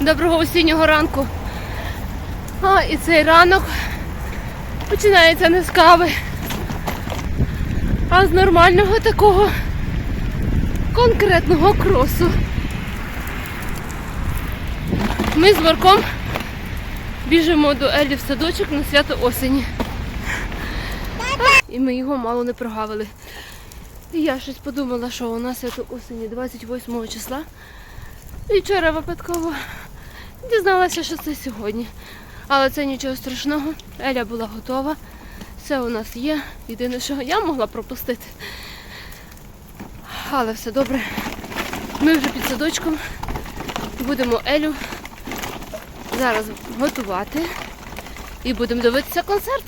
Доброго осіннього ранку. А, і цей ранок починається не з кави, а з нормального такого конкретного кросу. Ми з Марком біжимо до Елі в садочок на свято осені. І ми його мало не прогавили. І я щось подумала, що у нас свято осені 28 числа. І вчора випадково дізналася, що це сьогодні. Але це нічого страшного. Еля була готова. Все у нас є. Єдине, що я могла пропустити. Але все добре. Ми вже під садочком. Будемо Елю зараз готувати. І будемо дивитися концерт.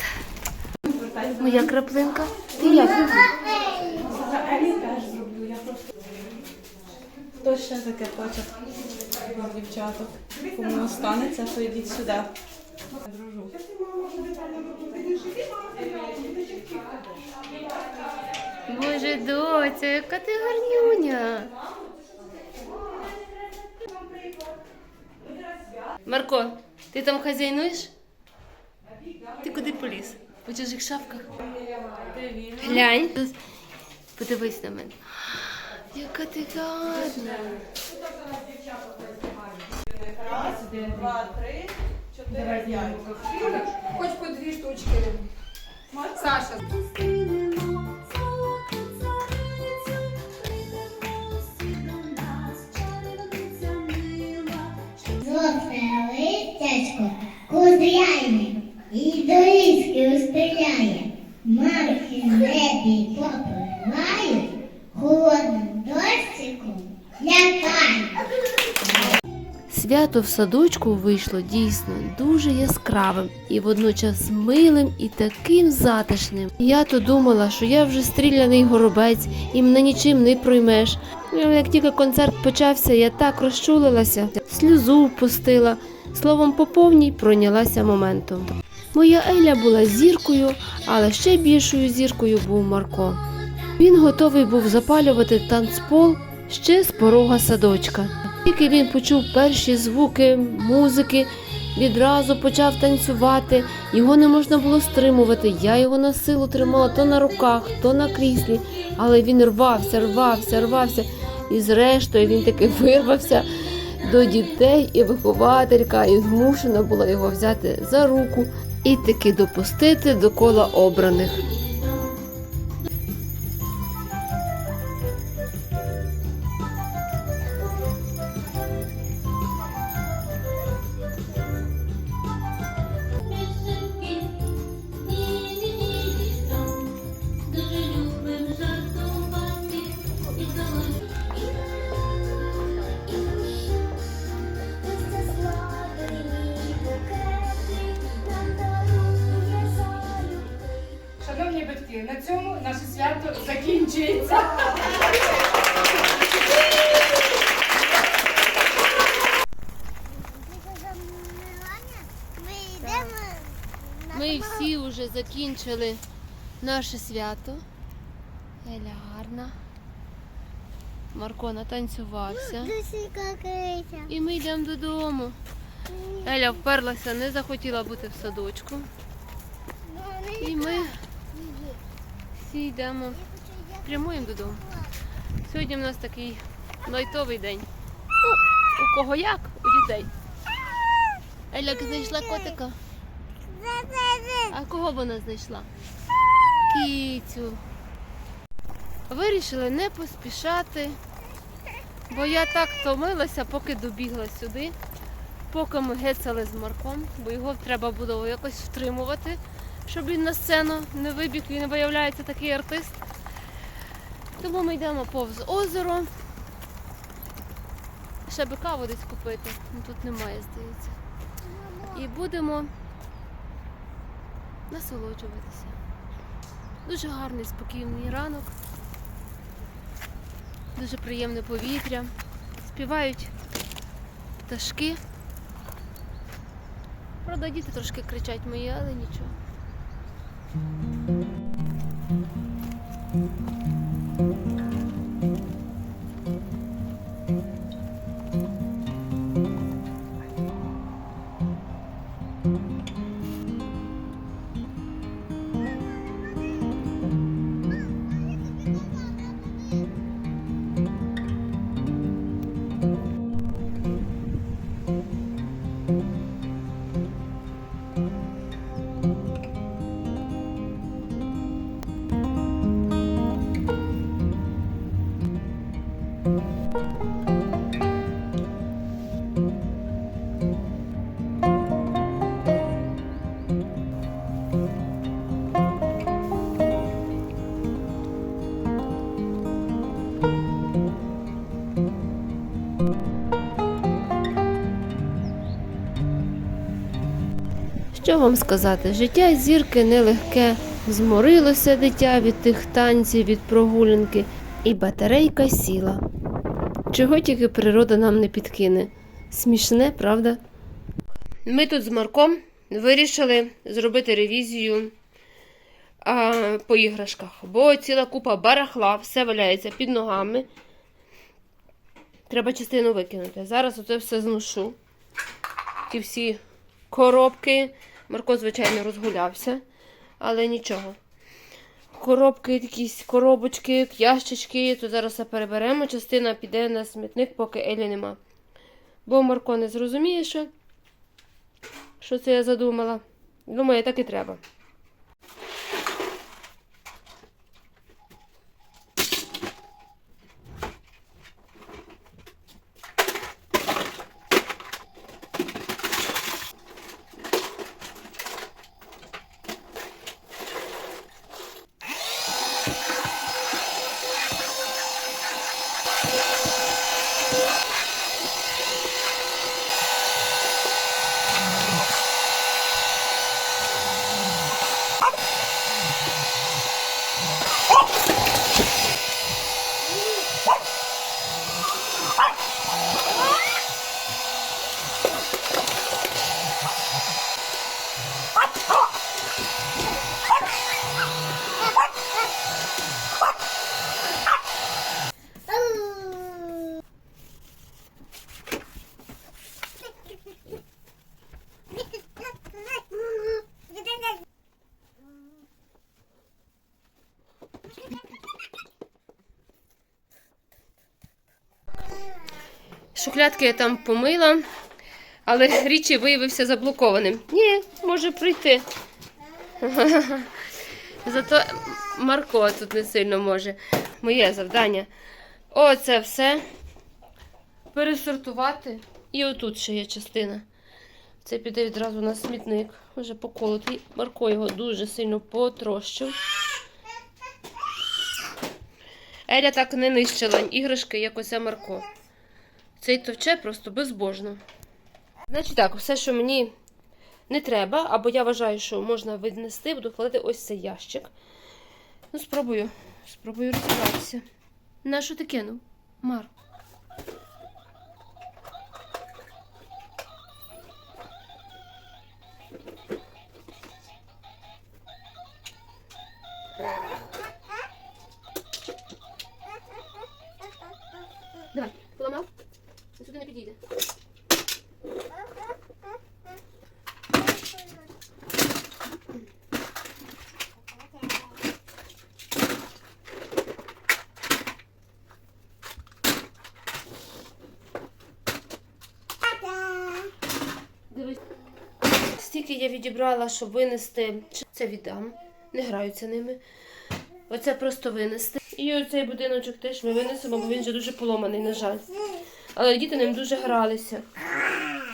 Моя краплинка. Ти як? Хто ще таке хоче з дівчаток? Кому останеться, то йдіть сюди. Дружу. Боже, доця, яка ти гарнюня. Марко, ти там хазяйнуєш? Ти куди поліз? У чужих шапках? Глянь. Подивись на мене. Яка ти гарна. Раз, два, три, чотири, п'ять. Хоч по дві штучки. Саша. Свято в садочку вийшло дійсно дуже яскравим і водночас милим і таким затишним. Я то думала, що я вже стріляний горобець і мене нічим не проймеш. Але Як тільки концерт почався, я так розчулилася, сльозу впустила. Словом, по повній пройнялася моментом. Моя Еля була зіркою, але ще більшою зіркою був Марко. Він готовий був запалювати танцпол ще з порога садочка. Тільки він почув перші звуки музики, відразу почав танцювати. Його не можна було стримувати. Я його на силу тримала то на руках, то на кріслі, але він рвався, рвався, рвався. І зрештою він таки вирвався до дітей, і вихователька, і змушена була його взяти за руку і таки допустити до кола обраних. Закінчується. Ми всі вже закінчили наше свято. Еля гарна. Марко натанцювався. І ми йдемо додому. Еля вперлася, не захотіла бути в садочку. І ми всі йдемо, прямуємо додому. Сьогодні в нас такий лайтовий день. Ну, у кого як? У дітей. Еля знайшла котика. А кого вона знайшла? Кіцю. Вирішили не поспішати, бо я так втомилася, поки добігла сюди, поки ми гецали з Марком, бо його треба було якось втримувати, щоб він на сцену не вибіг, він виявляється такий артист. Тому ми йдемо повз озеро. Ще би каву десь купити. Ну, тут немає, здається. І будемо насолоджуватися. Дуже гарний, спокійний ранок. Дуже приємне повітря. Співають пташки. Правда, діти трошки кричать мої, але нічого. Що вам сказати? Життя зірки нелегке. Зморилося дитя від тих танців, від прогулянки, і батарейка сіла. Чого тільки природа нам не підкине. Смішне, правда? Ми тут з Марком вирішили зробити ревізію а, по іграшках, бо ціла купа барахла, все валяється під ногами. Треба частину викинути. Зараз оце все зношу. Ті всі коробки. Марко, звичайно, розгулявся, але нічого. Коробки, якісь коробочки, ящички, то зараз все переберемо. Частина піде на смітник, поки Елі нема. Бо Марко не зрозуміє, що, що це я задумала. Думаю, так і треба. Шухлядки я там помила, але річі виявився заблокованим. Ні, може прийти. Зато Марко тут не сильно може. Моє завдання. Оце все. Пересортувати. І отут ще є частина. Це піде відразу на смітник. Вже поколотий. Марко його дуже сильно потрощив. Еля так не нищила іграшки, як оця Марко. Цей товче просто безбожно. Значить так, все, що мені не треба, або я вважаю, що можна віднести, буду вкладати ось цей ящик. Ну, спробую. Спробую розібратися. На що ти кинув? Мар. Підійде. Стільки я відібрала, щоб винести. Це віддам. Не граються ними. Оце просто винести. І оцей будиночок теж ми винесемо, бо він вже дуже поломаний, на жаль. Але діти ним дуже гралися.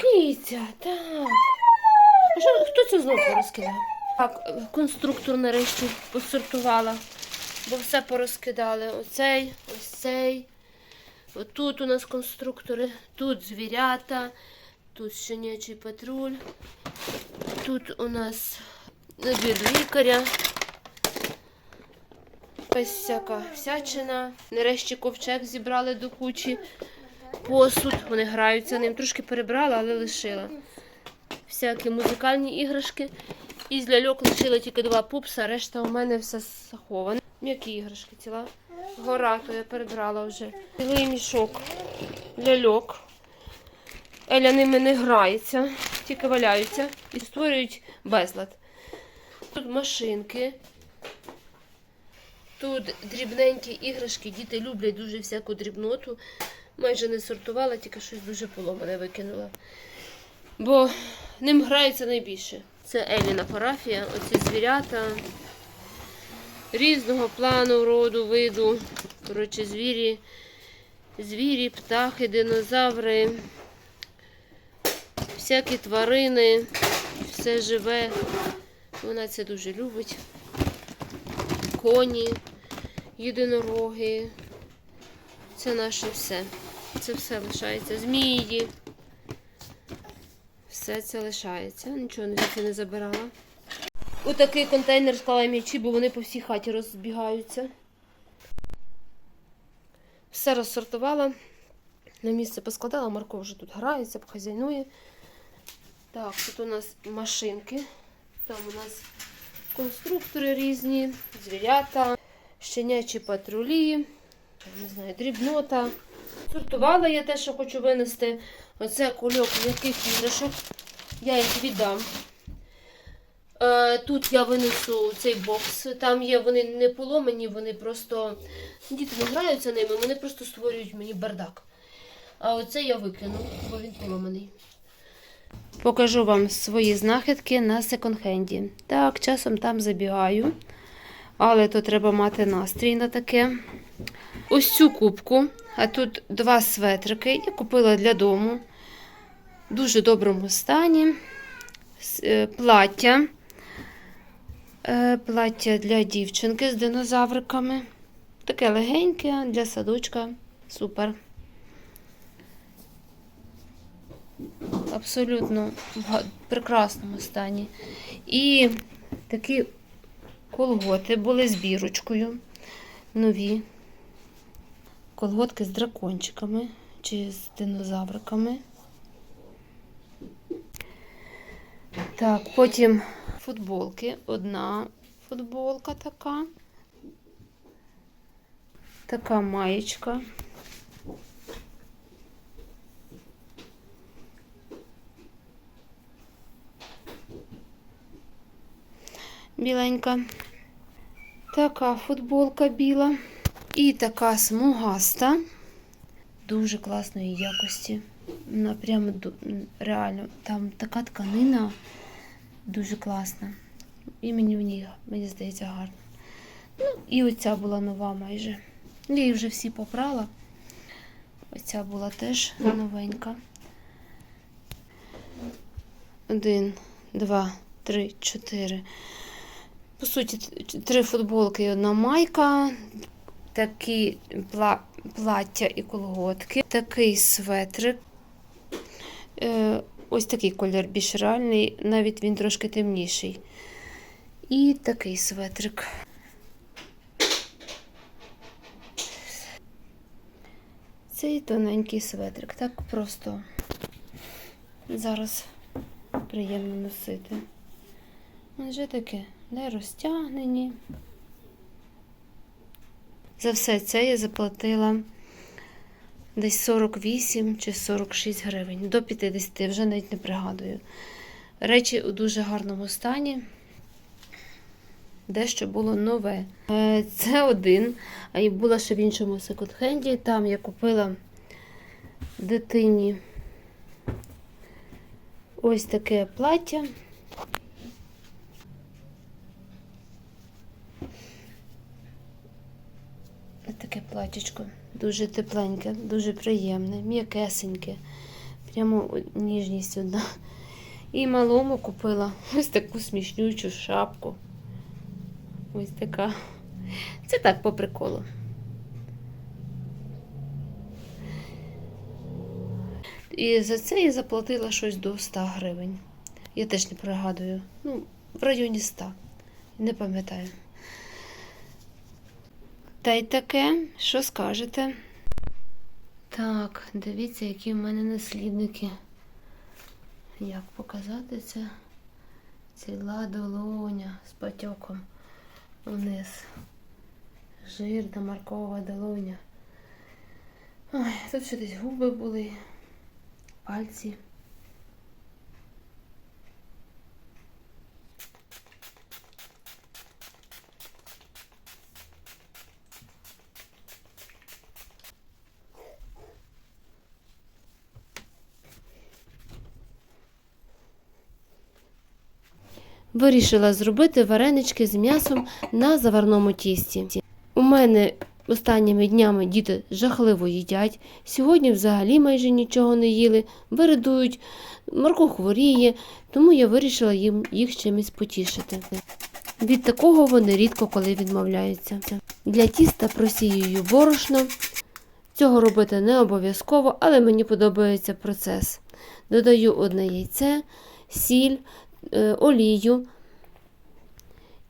Киця, так. А що, хто це знову порозкидав? Так, конструктор нарешті посортувала, бо все порозкидали. Оцей, ось цей. Отут у нас конструктори, тут звірята, тут щенячий патруль, тут у нас набір лікаря. Якась всяка всячина. Нарешті ковчег зібрали до кучі. Посуд, вони граються ним. Трошки перебрала, але лишила. Всякі музикальні іграшки. І з ляльок лишила тільки два пупса, решта у мене все заховане. М'які іграшки, ціла гора, то я перебрала вже. Цілий мішок ляльок. Еля ними не грається, тільки валяються і створюють безлад. Тут машинки. Тут дрібненькі іграшки, діти люблять дуже всяку дрібноту. Майже не сортувала, тільки щось дуже поломане викинула. Бо ним граються найбільше. Це Еліна парафія, оці звірята різного плану, роду, виду. Коротше, звірі, звірі, птахи, динозаври, всякі тварини, все живе. Вона це дуже любить. Коні, єдинороги. Це наше все. Це все лишається. Змії. Все це лишається. Нічого звідси не забирала. У такий контейнер склала м'ячі, бо вони по всій хаті розбігаються. Все розсортувала. На місце поскладала, Марко вже тут грається, хазяйнує. Так, тут у нас машинки. Там у нас конструктори різні, звірята, щенячі патрулі, не знаю, дрібнота. Сортувала я те, що хочу винести. Оце кульок м'яких іграшок. Я їх віддам. Е, Тут я винесу цей бокс. Там є вони не поломані, вони просто. Діти не граються ними, вони просто створюють мені бардак. А оце я викину, бо він поломаний. Покажу вам свої знахідки на секонд-хенді. Так, часом там забігаю, але то треба мати настрій на таке. Ось цю кубку, а тут два светрики. Я купила для дому. В дуже доброму стані. Е, Плаття. Е, Плаття для дівчинки з динозавриками. Таке легеньке для садочка. Супер. Абсолютно в прекрасному стані. І такі колготи були з бірочкою. Нові. Колготки з дракончиками чи з динозавриками. Так, потім футболки. Одна футболка така. Така маєчка. Біленька. Така футболка біла. І така смугаста. Дуже класної якості. Вона прямо реально. Там така тканина дуже класна. І мені в ній, мені здається, гарно. Ну, і оця була нова майже. Я її вже всі попрала. Оця була теж новенька. Один, два, три, чотири. По суті, три футболки і одна майка. Такі пла- плаття і колготки. Такий светрик. Е, ось такий колір більш реальний, навіть він трошки темніший. І такий светрик. Цей тоненький светрик. Так просто зараз приємно носити. Адже таке не розтягнені. За все це я заплатила десь 48 чи 46 гривень. До 50, вже навіть не пригадую. Речі у дуже гарному стані. Дещо було нове. Е, Це один, а і була ще в іншому секонд-хенді. Там я купила дитині ось таке плаття. Таке платічко. Дуже тепленьке, дуже приємне, м'якесеньке. Прямо ніжність одна. І малому купила ось таку смішнючу шапку. Ось така. Це так по приколу. І за це я заплатила щось до 100 гривень. Я теж не пригадую. Ну, в районі 100. Не пам'ятаю. Та й таке, що скажете? Так, дивіться, які в мене наслідники. Як показати це? Ціла долоня з потьоком вниз. Жирна маркова долоня. Ой, тут ще десь губи були, пальці. Вирішила зробити варенички з м'ясом на заварному тісті. У мене Останніми днями діти жахливо їдять. Сьогодні взагалі майже нічого не їли, виридують, Марко хворіє, тому я вирішила їм їх чимось потішити. Від такого вони рідко коли відмовляються. Для тіста просіюю борошно. Цього робити не обов'язково, але мені подобається процес. Додаю одне яйце, сіль, олію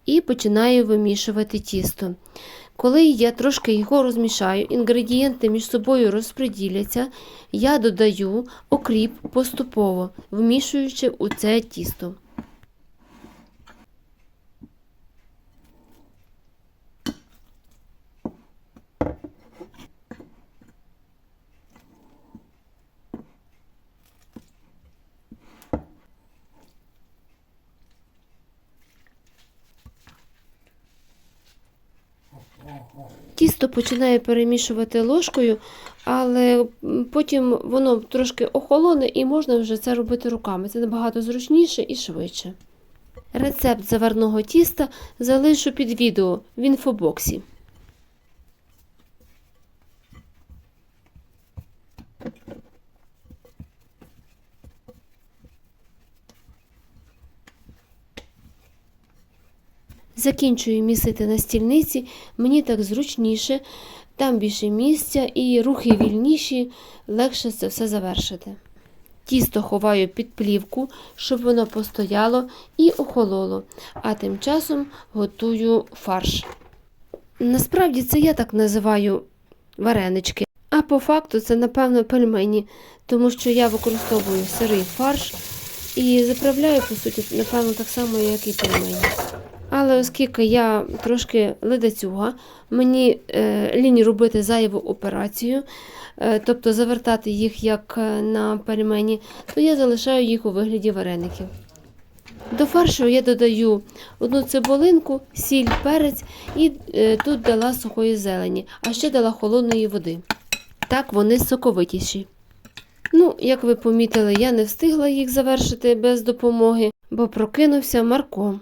і починаю вимішувати тісто. Коли я трошки його розмішаю, інгредієнти між собою розподіляться, я додаю окріп поступово, вмішуючи у це тісто. Тісто починаю перемішувати ложкою, але потім воно трошки охолоне і можна вже це робити руками. Це набагато зручніше і швидше. Рецепт заварного тіста залишу під відео в інфобоксі. Закінчую місити на стільниці, мені так зручніше, там більше місця і рухи вільніші, легше це все завершити. Тісто ховаю під плівку, щоб воно постояло і охололо, а тим часом готую фарш. Насправді це я так називаю варенички, а по факту це, напевно, пельмені, тому що я використовую сирий фарш і заправляю, по суті, напевно, так само, як і пельмені. Але оскільки я трошки ледацюга, мені е, лінь робити зайву операцію, е, тобто завертати їх як е, на пельмені, то я залишаю їх у вигляді вареників. До фаршу я додаю одну цибулинку, сіль, перець і тут дала сухої зелені, а ще дала холодної води. Так вони соковитіші. Ну, як ви помітили, я не встигла їх завершити без допомоги, бо прокинувся Марко.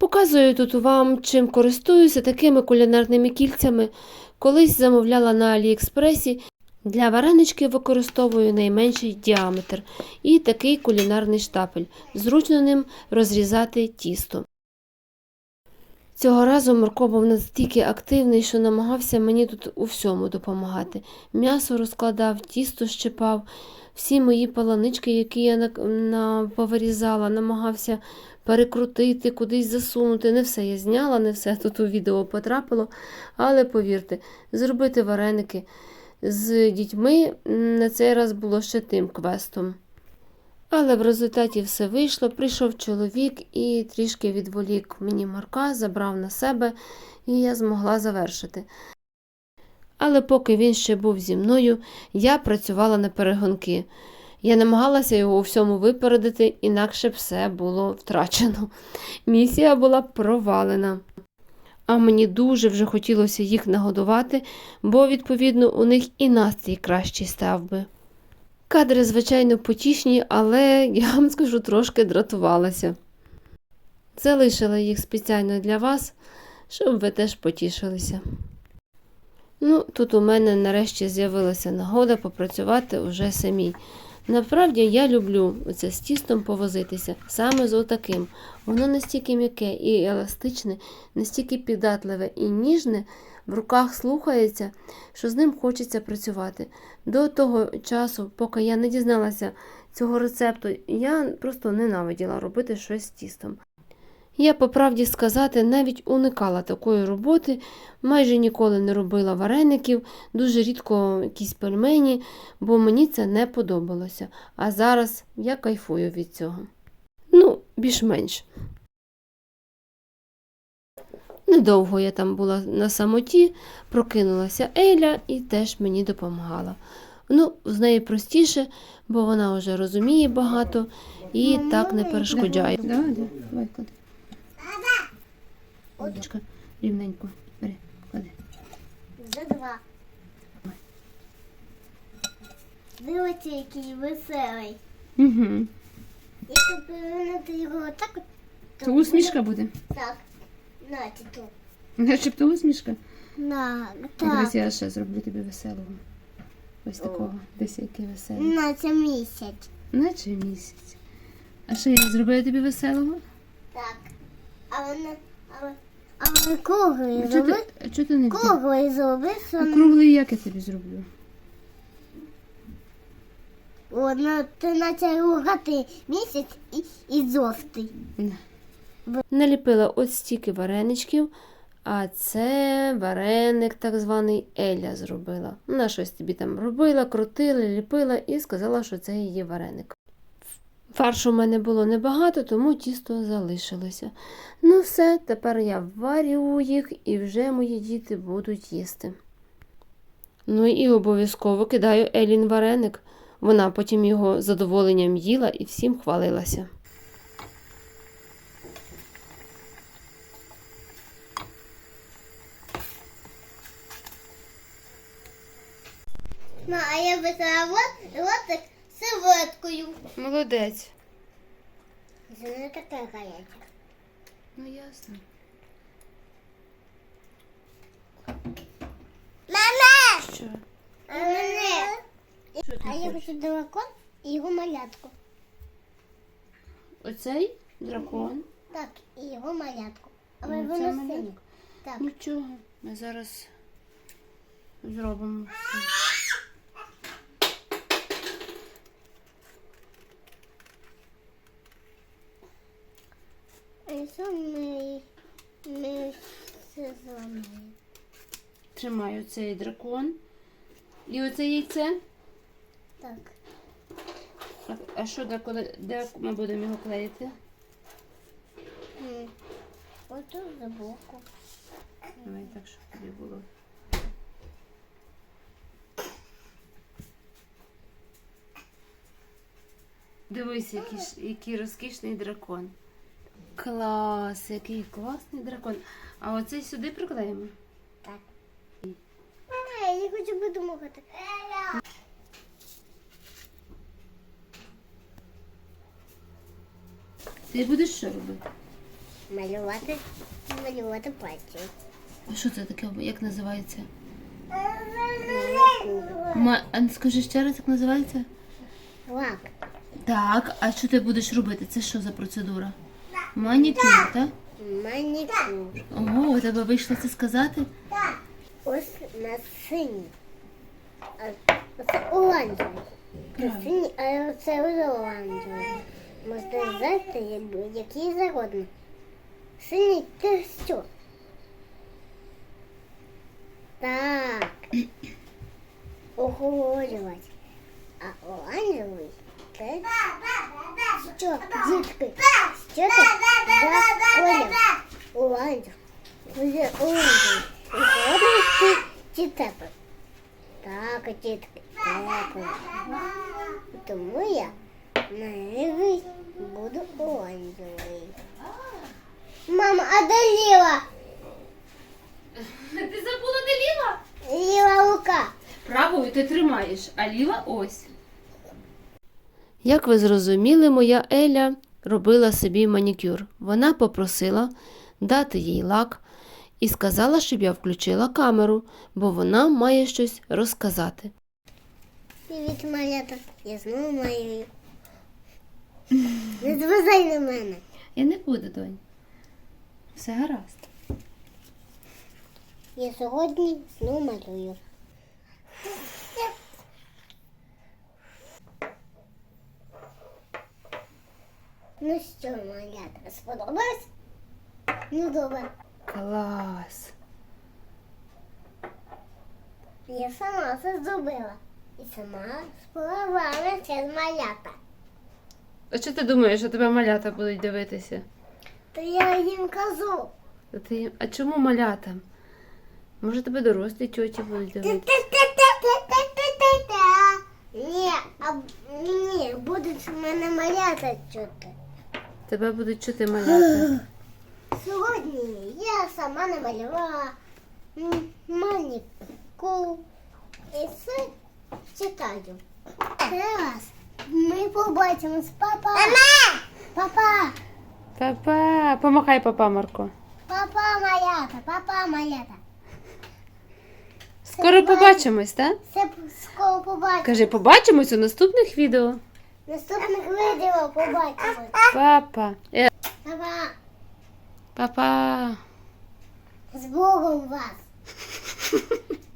Показую тут вам, чим користуюся такими кулінарними кільцями. Колись замовляла на Аліекспресі. Для варенички використовую найменший діаметр і такий кулінарний штапель. Зручно ним розрізати тісто. Цього разу Марко був настільки активний, що намагався мені тут у всьому допомагати. М'ясо розкладав, тісто щипав, всі мої паланички, які я повирізала, намагався перекрутити, кудись засунути. Не все я зняла, не все тут у відео потрапило. Але повірте, зробити вареники з дітьми на цей раз було ще тим квестом. Але в результаті все вийшло. Прийшов чоловік і трішки відволік мені Марка, забрав на себе, і я змогла завершити. Але поки він ще був зі мною, я працювала на перегонки. Я намагалася його у всьому випередити, інакше все було втрачено. Місія була провалена. А мені дуже вже хотілося їх нагодувати, бо, відповідно, у них і настрій кращий став би. Кадри, звичайно, потішні, але я вам скажу, трошки дратувалася. Залишила їх спеціально для вас, щоб ви теж потішилися. Ну, тут у мене нарешті з'явилася нагода попрацювати уже самій. Насправді я люблю оце з тістом повозитися, саме з отаким. Воно настільки м'яке і еластичне, настільки піддатливе і ніжне, в руках слухається, що з ним хочеться працювати. До того часу, поки я не дізналася цього рецепту, я просто ненавиділа робити щось з тістом. Я, по правді сказати, навіть уникала такої роботи, майже ніколи не робила вареників, дуже рідко якісь пельмені, бо мені це не подобалося. А зараз я кайфую від цього. Ну, більш-менш. Недовго я там була на самоті, прокинулася Еля і теж мені допомагала. Ну, з нею простіше, бо вона вже розуміє багато і так не перешкоджає. Олечка, рівненько. Бери, клади. За два. Дивіться, який веселий. Угу. Якщо повернути його так, от, То усмішка буде. Так. Знаєте, тут. Начебто усмішка. На, Дивись, так. я ще зроблю тобі веселого. Ось такого. Десь який веселий. На це місяць. Наче місяць. А що я зробила тобі веселого? Так. А вони, а ви- а вони круглий А чого ти, не взяв? Круглий зроби, А круглий як я тобі зроблю? Воно ти наче рогатий місяць і, і жовтий. Наліпила ось стільки вареничків, а це вареник так званий Еля зробила. Вона щось тобі там робила, крутила, ліпила і сказала, що це її вареник. Фаршу в мене було небагато, тому тісто залишилося. Ну все, тепер я варю їх і вже мої діти будуть їсти. Ну і обов'язково кидаю Елін вареник. Вона потім його з задоволенням їла і всім хвалилася. Ну, а я витала рот, ротик серветкою. Молодець. Це не таке гаряче. Ну ясно. Мама! Що? А мене. А я хочу дракон і його малятку. Оцей дракон. Так, і його малятку. А Ну, ви це воно синє. Так. Нічого. Ми зараз зробимо. все. Що ми, все зламаємо? Тримаю цей дракон. І оце яйце. Так. А- А що де, коли, де ми будемо його клеїти? М. Отут збоку. Давай так, щоб тобі було. Дивись, який, ж- який розкішний дракон. Клас, який класний дракон. А оцей сюди приклеїмо? Так. А, я хочу подумати. Ти будеш що робити? Малювати, малювати пальці. А що це таке? Як називається? Ма... А скажи ще раз, як називається? Лак. Так, а що ти будеш робити? Це що за процедура? Манікюр, так? Манікюр. Ого, у тебе вийшло це сказати? Ось на синій. А оце оранжевий. Це синій, а це вже оранжевий. Можна взяти який завгодно. Синій це що? Так. Охолоджувати. А оранжевий це що, дітки? Що це за колір? Оранжевий. Вже оранжевий. І чи, теплий? Так, дітки, теплий. Тому я наивий буду оранжевий. Мама, а де ліва? Ти забула де ліва? Ліва рука. Правою ти тримаєш, а ліва ось. Як ви зрозуміли, моя Еля робила собі манікюр. Вона попросила дати їй лак і сказала, щоб я включила камеру, бо вона має щось розказати. Привіт, малята. Я знову малюю. Не зважай на мене. Я не буду, донь. Все гаразд. Я сьогодні знову малюю. Ну що, малята, сподобалось? Ну добре. Клас. Я сама це зробила. І сама спробувала це з малята. А що ти думаєш, що тебе малята будуть дивитися? То я їм кажу. А, ти... а чому малята? Може тебе дорослі тьоті будуть дивитися? Ні, а ні, будуть в мене малята чути. Тебе будуть чути малята. Сьогодні я сама намалювала маніку і все читаю. Зараз ми побачимо з папа. Мама! Папа! Папа, помахай папа, Марко. Папа малята, папа малята. Скоро побачимось, так? Скоро побачимо. Кажи, побачимось у наступних відео. Наступних відео побачимо. Папа. Е, Папа, Папа. з Богом вас.